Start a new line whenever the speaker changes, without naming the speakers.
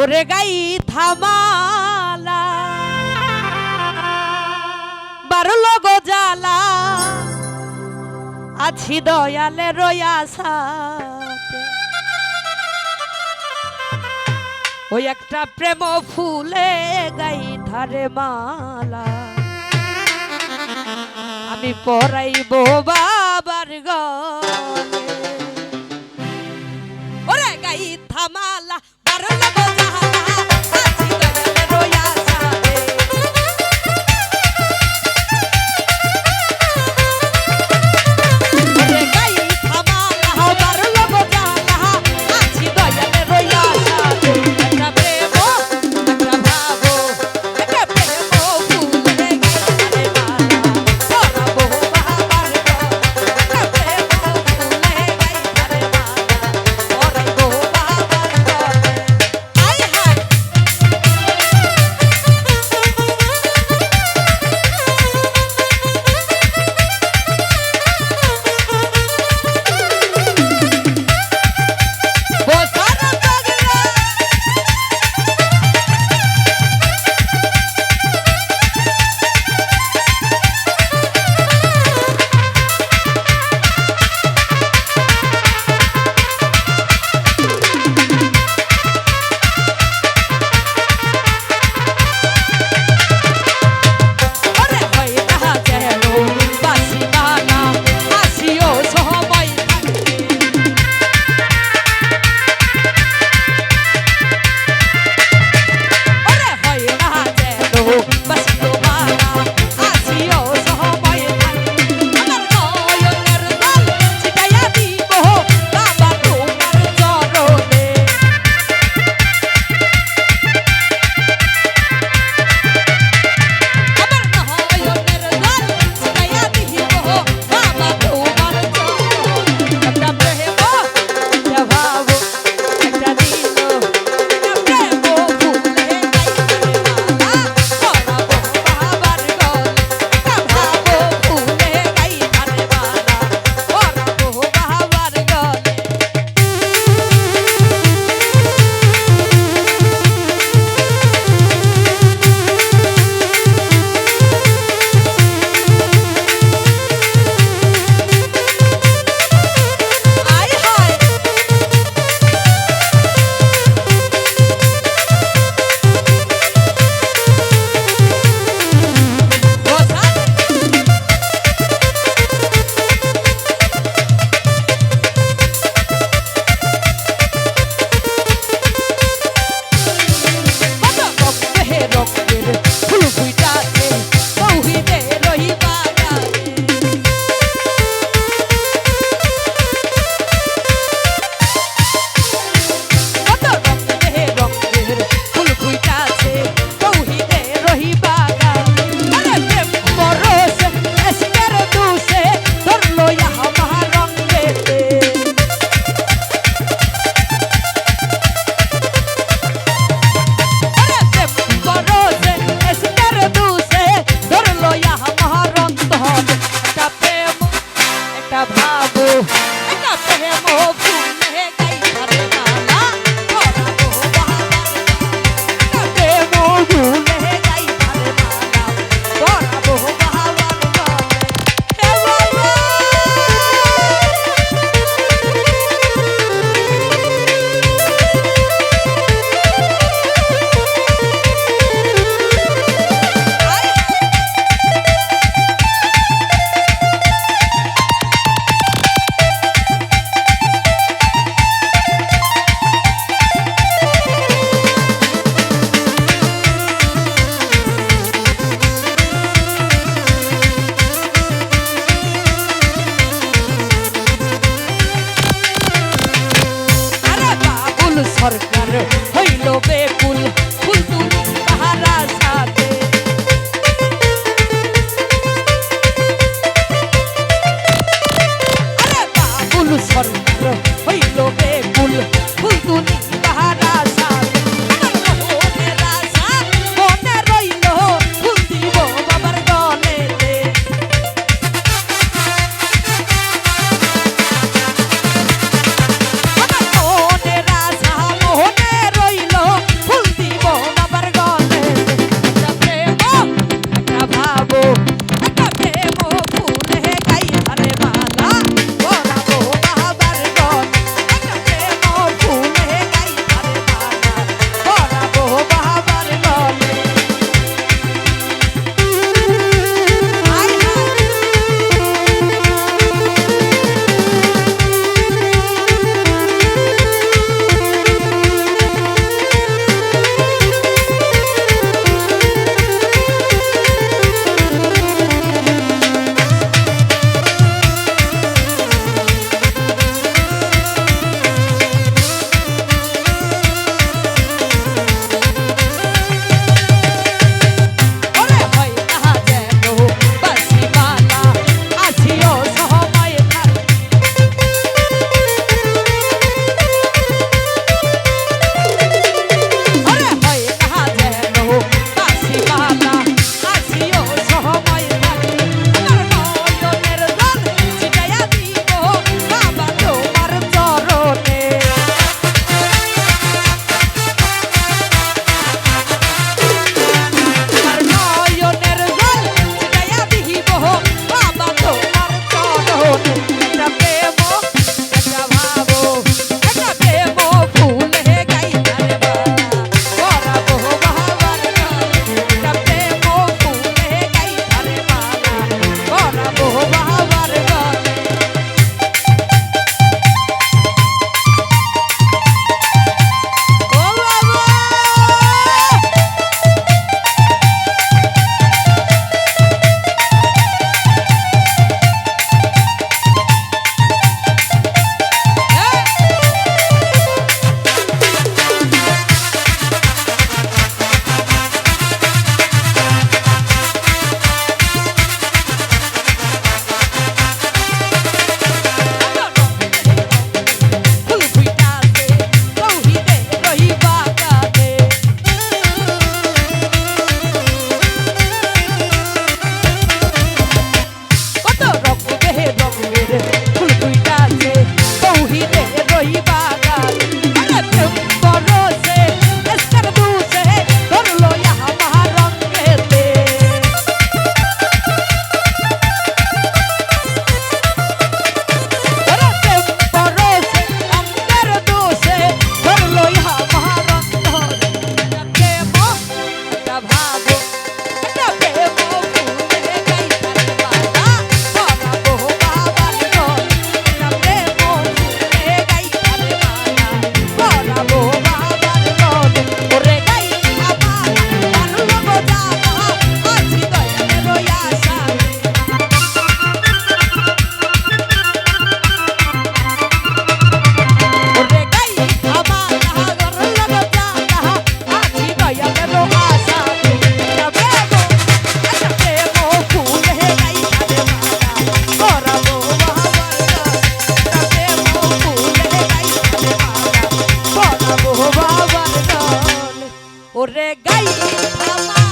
ওরে গাই থামালা। বারুল গোজালা আছি দয়ালে রয়াসা ওই একটা প্রেম ফুলে গাই ধারে মালা। আমি পড়াই বাবার গরে গাই থামালা agarro la. সরকার আমার দল ওরে গাই